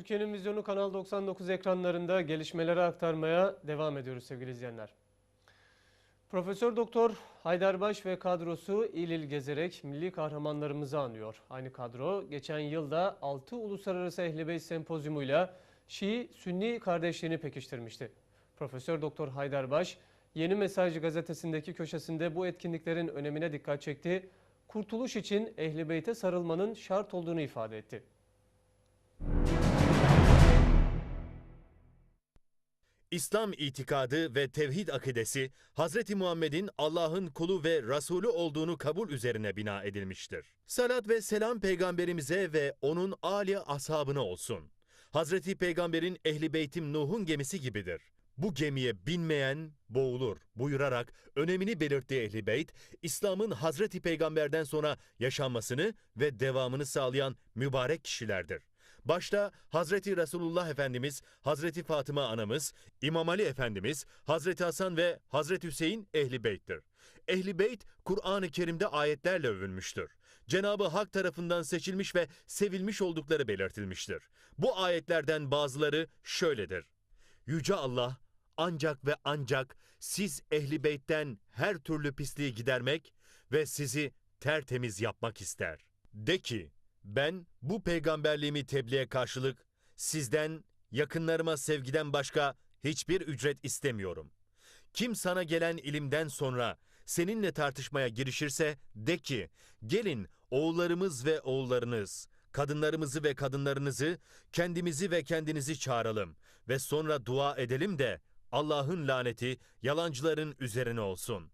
Türkiye'nin vizyonu Kanal 99 ekranlarında gelişmeleri aktarmaya devam ediyoruz sevgili izleyenler. Profesör Doktor Haydarbaş ve kadrosu il il gezerek milli kahramanlarımızı anıyor. Aynı kadro geçen yılda 6 Uluslararası Ehli Beyt Sempozyumuyla Şii-Sünni kardeşliğini pekiştirmişti. Profesör Doktor Haydarbaş Yeni Mesaj gazetesindeki köşesinde bu etkinliklerin önemine dikkat çekti. Kurtuluş için Ehli Beyt'e sarılmanın şart olduğunu ifade etti. İslam itikadı ve tevhid akidesi Hz. Muhammed'in Allah'ın kulu ve Resulü olduğunu kabul üzerine bina edilmiştir. Salat ve selam peygamberimize ve onun âli ashabına olsun. Hazreti Peygamber'in ehli beytim Nuh'un gemisi gibidir. Bu gemiye binmeyen boğulur buyurarak önemini belirttiği ehli beyt, İslam'ın Hazreti Peygamber'den sonra yaşanmasını ve devamını sağlayan mübarek kişilerdir. Başta Hazreti Resulullah Efendimiz, Hazreti Fatıma anamız, İmam Ali Efendimiz, Hazreti Hasan ve Hazreti Hüseyin ehli beyttir. Ehli beyt Kur'an-ı Kerim'de ayetlerle övülmüştür. Cenabı Hak tarafından seçilmiş ve sevilmiş oldukları belirtilmiştir. Bu ayetlerden bazıları şöyledir. Yüce Allah ancak ve ancak siz ehli beytten her türlü pisliği gidermek ve sizi tertemiz yapmak ister. De ki ben bu peygamberliğimi tebliğe karşılık sizden yakınlarıma sevgiden başka hiçbir ücret istemiyorum. Kim sana gelen ilimden sonra seninle tartışmaya girişirse de ki gelin oğullarımız ve oğullarınız, kadınlarımızı ve kadınlarınızı, kendimizi ve kendinizi çağıralım ve sonra dua edelim de Allah'ın laneti yalancıların üzerine olsun.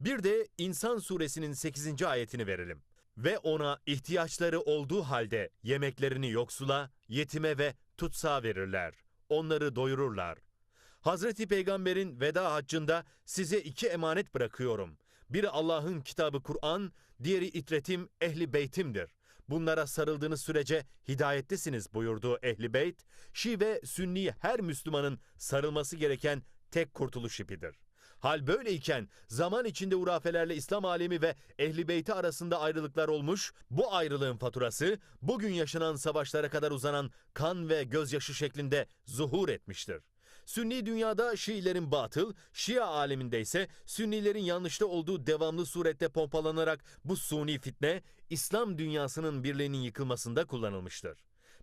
Bir de İnsan suresinin 8. ayetini verelim ve ona ihtiyaçları olduğu halde yemeklerini yoksula, yetime ve tutsağa verirler. Onları doyururlar. Hazreti Peygamber'in veda haccında size iki emanet bırakıyorum. Biri Allah'ın kitabı Kur'an, diğeri itretim ehli beytimdir. Bunlara sarıldığınız sürece hidayettesiniz buyurduğu ehli beyt, Şii ve Sünni her Müslümanın sarılması gereken tek kurtuluş ipidir. Hal böyleyken zaman içinde hurafelerle İslam alemi ve ehli beyti arasında ayrılıklar olmuş, bu ayrılığın faturası bugün yaşanan savaşlara kadar uzanan kan ve gözyaşı şeklinde zuhur etmiştir. Sünni dünyada Şiilerin batıl, Şia aleminde ise Sünnilerin yanlışta olduğu devamlı surette pompalanarak bu suni fitne İslam dünyasının birliğinin yıkılmasında kullanılmıştır.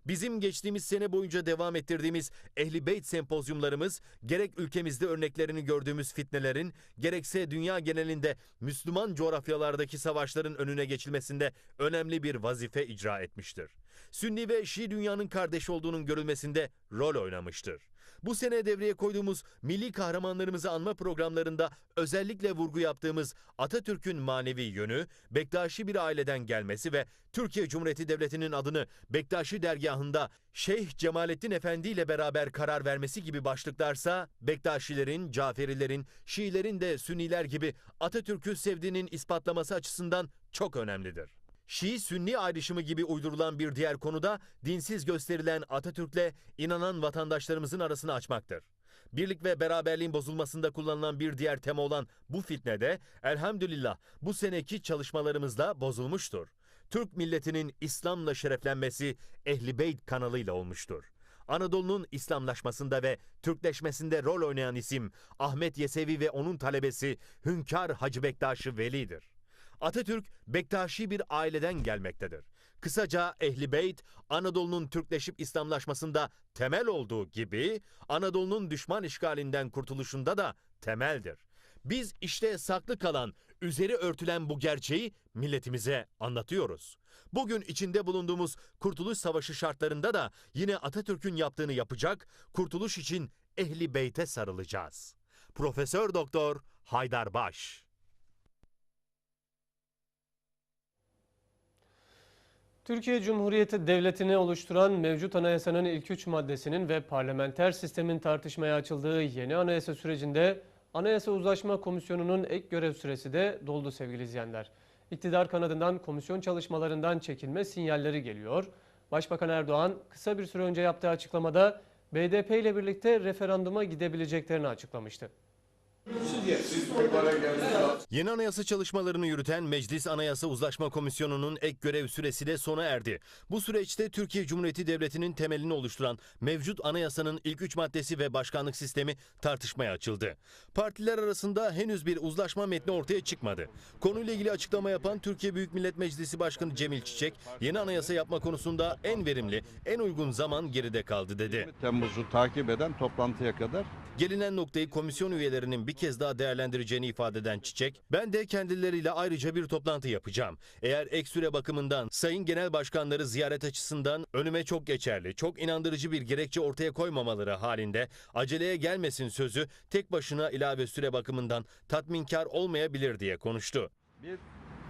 Bizim geçtiğimiz sene boyunca devam ettirdiğimiz Ehli Beyt sempozyumlarımız gerek ülkemizde örneklerini gördüğümüz fitnelerin gerekse dünya genelinde Müslüman coğrafyalardaki savaşların önüne geçilmesinde önemli bir vazife icra etmiştir. Sünni ve Şii dünyanın kardeş olduğunun görülmesinde rol oynamıştır. Bu sene devreye koyduğumuz milli kahramanlarımızı anma programlarında özellikle vurgu yaptığımız Atatürk'ün manevi yönü, Bektaşi bir aileden gelmesi ve Türkiye Cumhuriyeti Devleti'nin adını Bektaşi dergahında Şeyh Cemalettin Efendi ile beraber karar vermesi gibi başlıklarsa Bektaşilerin, Caferilerin, Şiilerin de Sünniler gibi Atatürk'ü sevdiğinin ispatlaması açısından çok önemlidir. Şii-Sünni ayrışımı gibi uydurulan bir diğer konuda dinsiz gösterilen Atatürk'le inanan vatandaşlarımızın arasını açmaktır. Birlik ve beraberliğin bozulmasında kullanılan bir diğer tema olan bu fitnede elhamdülillah bu seneki çalışmalarımızda bozulmuştur. Türk milletinin İslam'la şereflenmesi Ehli Beyt kanalıyla olmuştur. Anadolu'nun İslamlaşmasında ve Türkleşmesinde rol oynayan isim Ahmet Yesevi ve onun talebesi Hünkar Hacı Bektaş'ı Veli'dir. Atatürk Bektaşi bir aileden gelmektedir. Kısaca Ehli Beyt Anadolu'nun Türkleşip İslamlaşmasında temel olduğu gibi Anadolu'nun düşman işgalinden kurtuluşunda da temeldir. Biz işte saklı kalan, üzeri örtülen bu gerçeği milletimize anlatıyoruz. Bugün içinde bulunduğumuz Kurtuluş Savaşı şartlarında da yine Atatürk'ün yaptığını yapacak, kurtuluş için Ehli Beyt'e sarılacağız. Profesör Doktor Haydar Baş Türkiye Cumhuriyeti Devleti'ni oluşturan mevcut anayasanın ilk üç maddesinin ve parlamenter sistemin tartışmaya açıldığı yeni anayasa sürecinde Anayasa Uzlaşma Komisyonu'nun ek görev süresi de doldu sevgili izleyenler. İktidar kanadından komisyon çalışmalarından çekilme sinyalleri geliyor. Başbakan Erdoğan kısa bir süre önce yaptığı açıklamada BDP ile birlikte referanduma gidebileceklerini açıklamıştı. Yeni anayasa çalışmalarını yürüten Meclis Anayasa Uzlaşma Komisyonu'nun ek görev süresi de sona erdi. Bu süreçte Türkiye Cumhuriyeti Devleti'nin temelini oluşturan mevcut anayasanın ilk üç maddesi ve başkanlık sistemi tartışmaya açıldı. Partiler arasında henüz bir uzlaşma metni ortaya çıkmadı. Konuyla ilgili açıklama yapan Türkiye Büyük Millet Meclisi Başkanı Cemil Çiçek, yeni anayasa yapma konusunda en verimli, en uygun zaman geride kaldı dedi. Temmuz'u takip eden toplantıya kadar Gelinen noktayı komisyon üyelerinin bir kez daha değerlendireceğini ifade eden Çiçek, ben de kendileriyle ayrıca bir toplantı yapacağım. Eğer ek süre bakımından sayın genel başkanları ziyaret açısından önüme çok geçerli, çok inandırıcı bir gerekçe ortaya koymamaları halinde aceleye gelmesin sözü tek başına ilave süre bakımından tatminkar olmayabilir diye konuştu. bir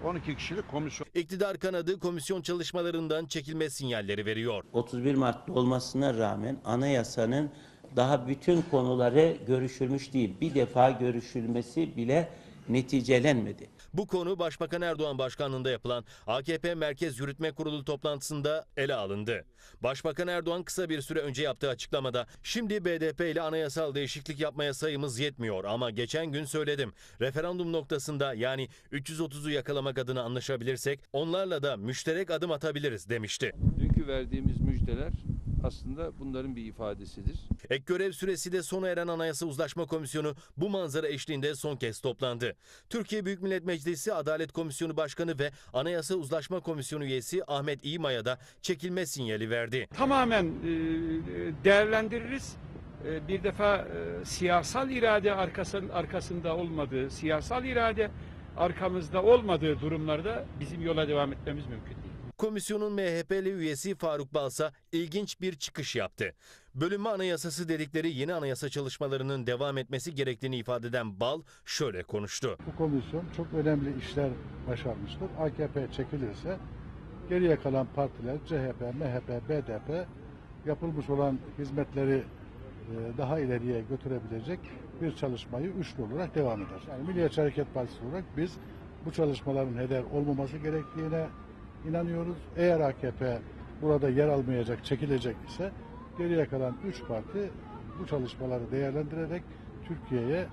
12 kişilik komisyon İktidar kanadı komisyon çalışmalarından çekilme sinyalleri veriyor. 31 Mart'ta olmasına rağmen anayasanın daha bütün konuları görüşülmüş değil. Bir defa görüşülmesi bile neticelenmedi. Bu konu Başbakan Erdoğan başkanlığında yapılan AKP Merkez Yürütme Kurulu toplantısında ele alındı. Başbakan Erdoğan kısa bir süre önce yaptığı açıklamada şimdi BDP ile anayasal değişiklik yapmaya sayımız yetmiyor ama geçen gün söyledim. Referandum noktasında yani 330'u yakalamak adına anlaşabilirsek onlarla da müşterek adım atabiliriz demişti. Dünkü verdiğimiz müjdeler aslında bunların bir ifadesidir. Ek görev süresi de sona eren Anayasa Uzlaşma Komisyonu bu manzara eşliğinde son kez toplandı. Türkiye Büyük Millet Meclisi Adalet Komisyonu Başkanı ve Anayasa Uzlaşma Komisyonu üyesi Ahmet İğmaya da çekilme sinyali verdi. tamamen e, değerlendiririz. E, Bir defa e, siyasal irade arkasın, arkasında olmadığı, siyasal irade arkamızda olmadığı durumlarda bizim yola devam etmemiz mümkün değil. Komisyonun MHP'li üyesi Faruk Balsa ilginç bir çıkış yaptı. Bölünme anayasası dedikleri yeni anayasa çalışmalarının devam etmesi gerektiğini ifade eden Bal şöyle konuştu. Bu komisyon çok önemli işler başarmıştır. AKP çekilirse geriye kalan partiler CHP, MHP, BDP yapılmış olan hizmetleri e, daha ileriye götürebilecek bir çalışmayı üçlü olarak devam eder. Yani Milliyetçi Hareket Partisi olarak biz bu çalışmaların heder olmaması gerektiğine inanıyoruz. Eğer AKP burada yer almayacak, çekilecek ise geriye kalan üç parti bu çalışmaları değerlendirerek Türkiye'ye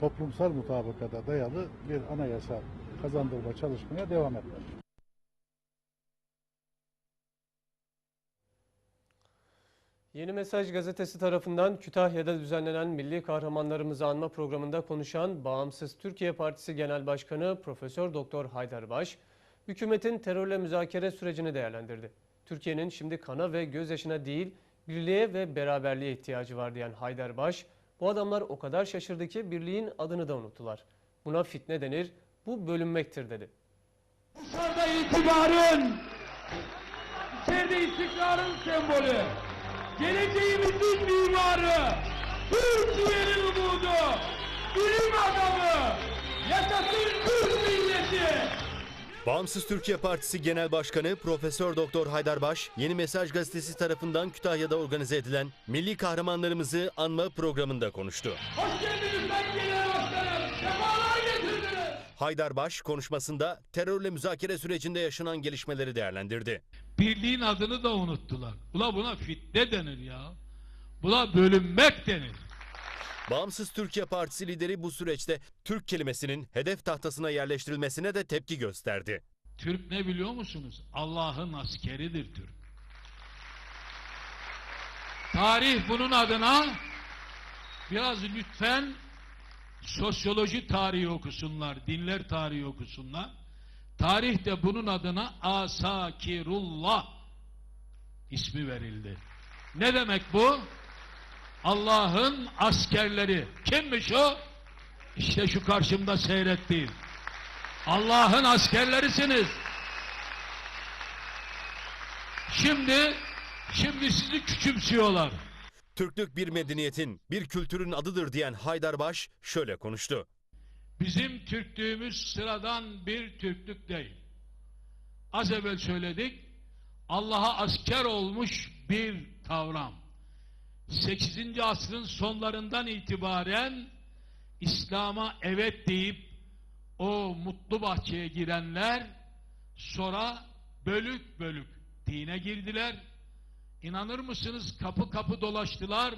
toplumsal mutabakata dayalı bir anayasa kazandırma çalışmaya devam etmeli. Yeni Mesaj gazetesi tarafından Kütahya'da düzenlenen Milli Kahramanlarımızı Anma programında konuşan Bağımsız Türkiye Partisi Genel Başkanı Profesör Doktor Haydar Baş, hükümetin terörle müzakere sürecini değerlendirdi. Türkiye'nin şimdi kana ve gözyaşına değil, birliğe ve beraberliğe ihtiyacı var diyen Haydar Baş, bu adamlar o kadar şaşırdı ki birliğin adını da unuttular. Buna fitne denir, bu bölünmektir dedi. Dışarıda itibarın, içeride istikrarın sembolü, geleceğimizin mimarı, Türkiye'nin umudu, bilim adamı, yaşasın. Bağımsız Türkiye Partisi Genel Başkanı Profesör Doktor Haydar Baş, Yeni Mesaj gazetesi tarafından Kütahya'da organize edilen Milli Kahramanlarımızı Anma programında konuştu. Hoş geldiniz ben genel başkanım, sefalar getirdiniz. Haydar Baş konuşmasında terörle müzakere sürecinde yaşanan gelişmeleri değerlendirdi. birliğin adını da unuttular. Ula buna fitne denir ya. Buna bölünmek denir. Bağımsız Türkiye Partisi lideri bu süreçte Türk kelimesinin hedef tahtasına yerleştirilmesine de tepki gösterdi. Türk ne biliyor musunuz? Allah'ın askeridir Türk. Tarih bunun adına biraz lütfen sosyoloji tarihi okusunlar, dinler tarihi okusunlar. Tarih de bunun adına Asakirullah ismi verildi. Ne demek bu? Allah'ın askerleri. Kimmiş o? İşte şu karşımda seyrettiğim. Allah'ın askerlerisiniz. Şimdi, şimdi sizi küçümsüyorlar. Türklük bir medeniyetin, bir kültürün adıdır diyen Haydar Baş şöyle konuştu. Bizim Türklüğümüz sıradan bir Türklük değil. Az evvel söyledik, Allah'a asker olmuş bir kavram. 8. asrın sonlarından itibaren İslam'a evet deyip o mutlu bahçeye girenler sonra bölük bölük dine girdiler. İnanır mısınız kapı kapı dolaştılar.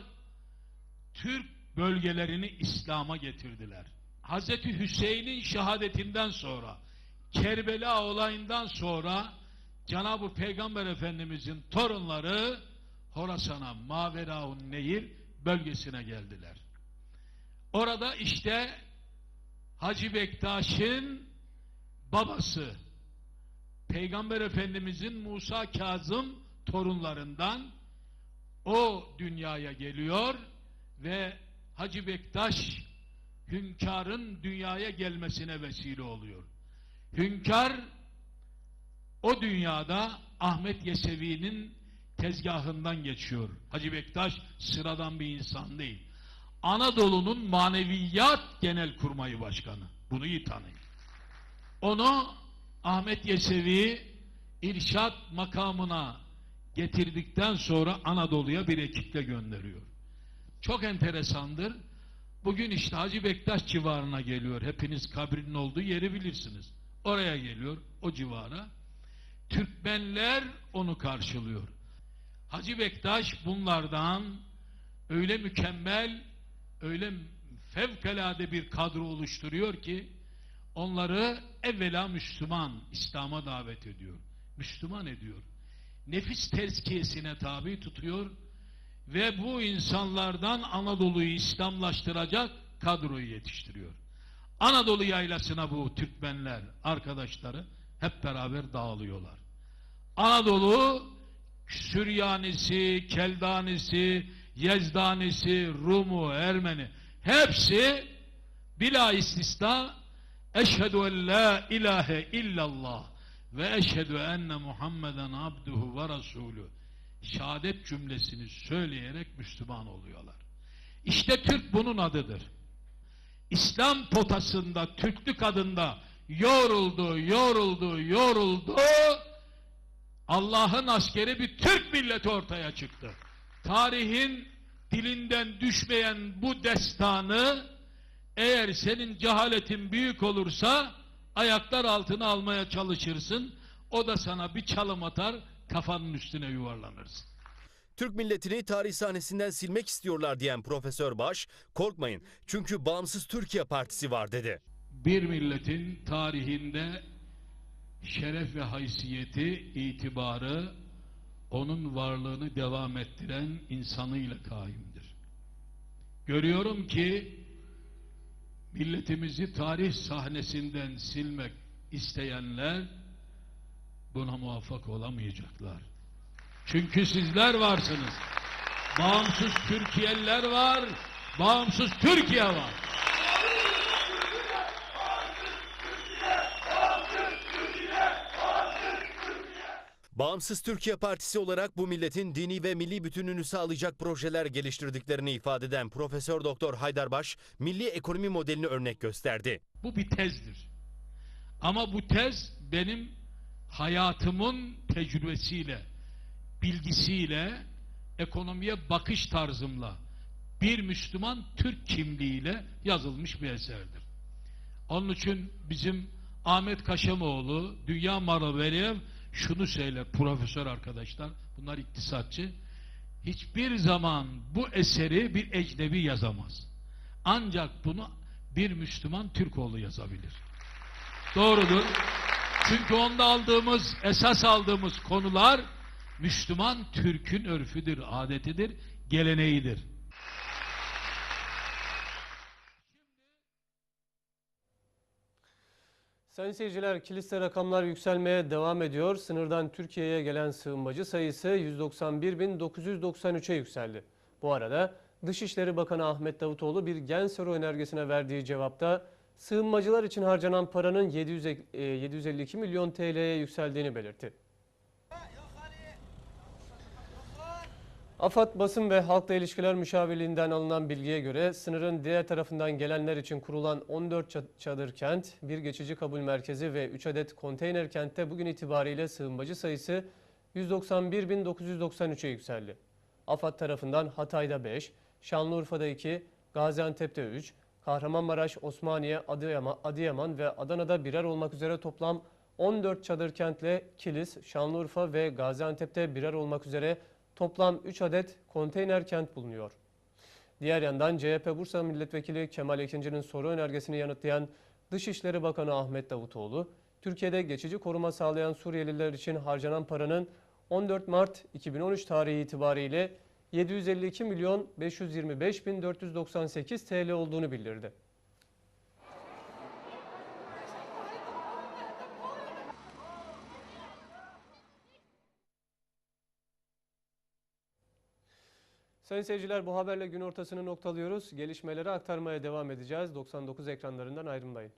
Türk bölgelerini İslam'a getirdiler. Hazreti Hüseyin'in şehadetinden sonra, Kerbela olayından sonra Cenab-ı Peygamber Efendimizin torunları Horasan'a, Maveraun Nehir bölgesine geldiler. Orada işte Hacı Bektaş'ın babası, Peygamber Efendimizin Musa Kazım torunlarından o dünyaya geliyor ve Hacı Bektaş hünkârın dünyaya gelmesine vesile oluyor. Hünkâr o dünyada Ahmet Yesevi'nin tezgahından geçiyor. Hacı Bektaş sıradan bir insan değil. Anadolu'nun maneviyat genel kurmayı başkanı. Bunu iyi tanıyın. Onu Ahmet Yesevi irşat makamına getirdikten sonra Anadolu'ya bir ekiple gönderiyor. Çok enteresandır. Bugün işte Hacı Bektaş civarına geliyor. Hepiniz kabrinin olduğu yeri bilirsiniz. Oraya geliyor, o civara. Türkmenler onu karşılıyor. Hacı Bektaş bunlardan öyle mükemmel, öyle fevkalade bir kadro oluşturuyor ki onları evvela Müslüman, İslam'a davet ediyor. Müslüman ediyor. Nefis tezkiyesine tabi tutuyor ve bu insanlardan Anadolu'yu İslamlaştıracak kadroyu yetiştiriyor. Anadolu yaylasına bu Türkmenler, arkadaşları hep beraber dağılıyorlar. Anadolu Süryanisi, Keldanisi, Yezdanisi, Rumu, Ermeni hepsi bila istisna eşhedü en la ilahe illallah ve eşhedü enne Muhammeden abduhu ve rasulü şehadet cümlesini söyleyerek Müslüman oluyorlar. İşte Türk bunun adıdır. İslam potasında, Türklük adında yoruldu, yoruldu, yoruldu. Allah'ın askeri bir Türk milleti ortaya çıktı. Tarihin dilinden düşmeyen bu destanı eğer senin cehaletin büyük olursa ayaklar altına almaya çalışırsın. O da sana bir çalım atar, kafanın üstüne yuvarlanırsın. Türk milletini tarih sahnesinden silmek istiyorlar diyen Profesör Baş, korkmayın çünkü Bağımsız Türkiye Partisi var dedi. Bir milletin tarihinde şeref ve haysiyeti, itibarı, onun varlığını devam ettiren insanıyla kaimdir. Görüyorum ki milletimizi tarih sahnesinden silmek isteyenler buna muvaffak olamayacaklar. Çünkü sizler varsınız. Bağımsız Türkiye'liler var, bağımsız Türkiye var. Bağımsız Türkiye Partisi olarak bu milletin dini ve milli bütünlüğünü sağlayacak projeler geliştirdiklerini ifade eden Profesör Doktor Haydarbaş, milli ekonomi modelini örnek gösterdi. Bu bir tezdir. Ama bu tez benim hayatımın tecrübesiyle, bilgisiyle, ekonomiye bakış tarzımla, bir Müslüman Türk kimliğiyle yazılmış bir eserdir. Onun için bizim Ahmet Kaşamoğlu, Dünya Maravelyev şunu söyler profesör arkadaşlar, bunlar iktisatçı. Hiçbir zaman bu eseri bir ecnebi yazamaz. Ancak bunu bir Müslüman Türkoğlu yazabilir. Doğrudur. Çünkü onda aldığımız, esas aldığımız konular Müslüman Türk'ün örfüdür, adetidir, geleneğidir. Sayın seyirciler, kiliste rakamlar yükselmeye devam ediyor. Sınırdan Türkiye'ye gelen sığınmacı sayısı 191.993'e yükseldi. Bu arada Dışişleri Bakanı Ahmet Davutoğlu bir Gensero önergesine verdiği cevapta sığınmacılar için harcanan paranın 700, e, 752 milyon TL'ye yükseldiğini belirtti. AFAD Basın ve Halkla İlişkiler Müşavirliğinden alınan bilgiye göre sınırın diğer tarafından gelenler için kurulan 14 ça- çadır kent, bir geçici kabul merkezi ve 3 adet konteyner kentte bugün itibariyle sığınmacı sayısı 191.993'e yükseldi. AFAD tarafından Hatay'da 5, Şanlıurfa'da 2, Gaziantep'te 3, Kahramanmaraş, Osmaniye, Adıyaman, Adıyaman ve Adana'da birer olmak üzere toplam 14 çadır kentle Kilis, Şanlıurfa ve Gaziantep'te birer olmak üzere toplam 3 adet konteyner kent bulunuyor. Diğer yandan CHP Bursa Milletvekili Kemal Ekinci'nin soru önergesini yanıtlayan Dışişleri Bakanı Ahmet Davutoğlu, Türkiye'de geçici koruma sağlayan Suriyeliler için harcanan paranın 14 Mart 2013 tarihi itibariyle 752 milyon 525 bin 498 TL olduğunu bildirdi. Sayın seyirciler bu haberle gün ortasını noktalıyoruz. Gelişmeleri aktarmaya devam edeceğiz. 99 ekranlarından ayrılmayın.